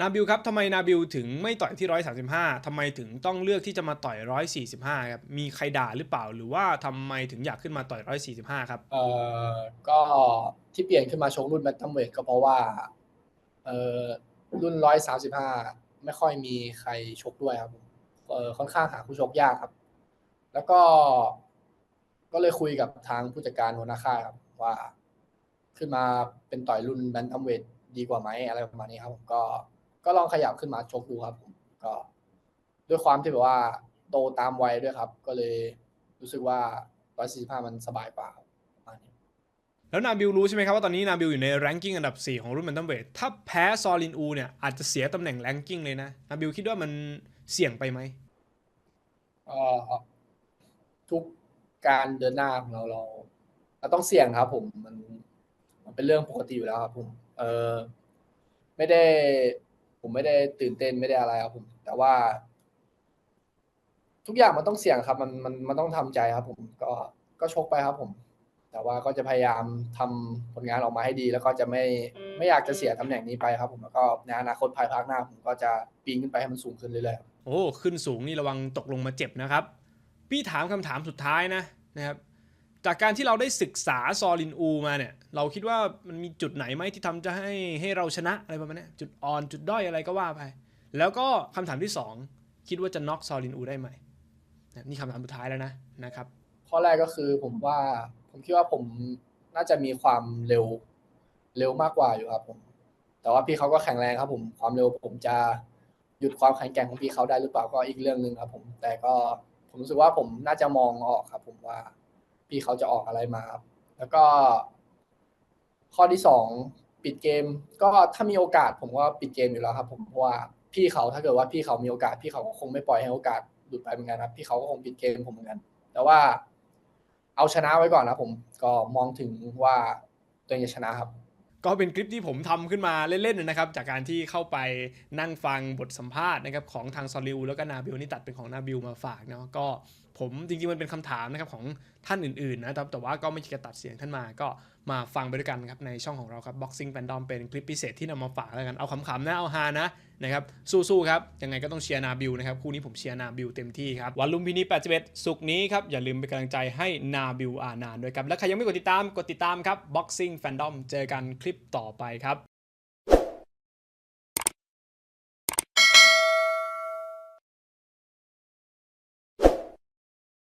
นาบิลครับทำไมนาบิลถึงไม่ต่อยที่ 135ทำไมถึงต้องเลือกที่จะมาต่อย 145 ครับ มีใครด่าหรือเปล่า หรือว่าทำไมถึงอยากขึ้นมาต่อย 145 ครับ เอ่อ ก็ที่เปลี่ยนขึ้นมาชกรุ่นแบนตัมเวทก็เพราะว่า เอ่อ รุ่นร้อยสามสิบห้าไม่ค่อยมีใครชกด้วยครับ เอ่อ ค่อนข้างหาคู่ชกยากครับ แล้วก็ ก็เลยคุยกับทางผู้จัดการหัวหน้าค่ายครับว่า ขึ้นมาเป็นต่อยรุ่นแบนตัมเวทดีกว่าไหมอะไรประมาณนี้ครับผมก็ ก็ลองขยับขึ้นมาชกดูครับผมก็ด้วยความที่แบบว่า โตตามวัยด้วยครับ ก็เลยรู้สึกว่าร้อยสี่สิบห้ามันสบายกว่าครับประมาณนี้แล้วนาบิลรู้ใช่ไหมครับว่าตอนนี้นาบิลอยู่ในแรงกิ้งอันดับ 4 ของรุ่นแบนตัมเวทถ้าแพ้ซอลินอูเนี่ยอาจจะเสียตำแหน่งแรงกิ้งเลยนะนาบิลคิดว่ามันเสี่ยงไปไหมเอ่อทุกการเดินหน้าของเราเราเราต้องเสี่ยงครับ ผมมันมันเป็นเรื่องปกติอยู่แล้วครับ ผม เออไม่ได้ ผมไม่ได้ตื่นเต้นไม่ได้อะไรครับผม แต่ว่า ทุกอย่างมันต้องเสี่ยงครับ มันมันมันต้องทำใจครับ ผมก็ก็ชกไปครับ ผม แต่ว่าก็จะพยายามทำผลงานออกมาให้ดี แล้วก็จะไม่ไม่อยากจะเสียตำแหน่งนี้ไปครับ ผมแล้วก็ในอนาคตภายภาคหน้า ผมก็จะปีนขึ้นไปให้มันสูงขึ้นเรื่อยๆครับโอ้ขึ้นสูงนี่ระวังตกลงมาเจ็บนะครับ พี่ถามคำถามสุดท้ายนะนะครับ จากการที่เราได้ศึกษาซอลินอูมาเนี่ย เราคิดว่ามันมีจุดไหนไหมที่ทำจะให้ให้เราชนะอะไรประมาณนี้จุดอ่อนจุดด้อยอะไรก็ว่าไป แล้วก็คำถามที่สองคิดว่าจะน็อกซอลินอูได้ไหมนี่คำถามสุดท้ายแล้วนะนะครับ ข้อแรกก็คือผมว่าผมคิดว่าผมน่าจะมีความเร็วเร็วมากกว่าอยู่ครับผม แต่ว่าพี่เขาก็แข็งแรงครับผมความเร็วผมจะหยุดความแข็งแกร่งของพี่เขาได้หรือเปล่าก็อีกเรื่องหนึ่งครับผม แต่ก็ผมรู้สึกว่าผมน่าจะมองออกครับ ผมว่า พี่เขาจะออกอะไรมาครับ แล้วก็ ข้อที่สองปิดเกม ก็ถ้ามีโอกาส ผมก็ปิดเกมอยู่แล้วครับ ผมเพราะว่าพี่เขาถ้าเกิดว่าพี่เขามีโอกาส พี่เขาก็คงไม่ปล่อยให้โอกาสหลุดไปเหมือนกันครับพี่เขาก็คงปิดเกมผมเหมือนกัน แต่ว่าเอาชนะไว้ก่อนนะผมก็มองถึงว่าตัวเองจะชนะครับ ก็เป็นคลิปที่ผมทำขึ้นมาเล่นๆนะครับ จากการที่เข้าไปนั่งฟังบทสัมภาษณ์นะครับของทางซอลิวแล้วก็นาบิลนี่ตัดเป็นของนาบิลมาฝากเนาะก็ผมจริงๆมันเป็นคำถามนะครับของท่านอื่นๆนะครับแต่ว่าก็ไม่คิดจะตัดเสียงท่านมาก็มาฟังไปด้วยกันครับในช่องของเราครับ Boxing Fandom เป็นคลิปพิเศษที่นำมาฝากแล้วกันเอาขำๆนะเอาฮานะ นะครับสู้ๆครับยังไงก็ต้องเชียร์นาบิลนะครับคู่นี้ผมเชียร์นาบิลเต็มที่ครับวันลุมพินี81สุกร์นี้ครับอย่าลืมเป็นกำลังใจให้นาบิลอานานด้วยครับและใครยังไม่กดติดตามกดติดตามครับ Boxing Fandom เจอกันคลิปต่อไปครับ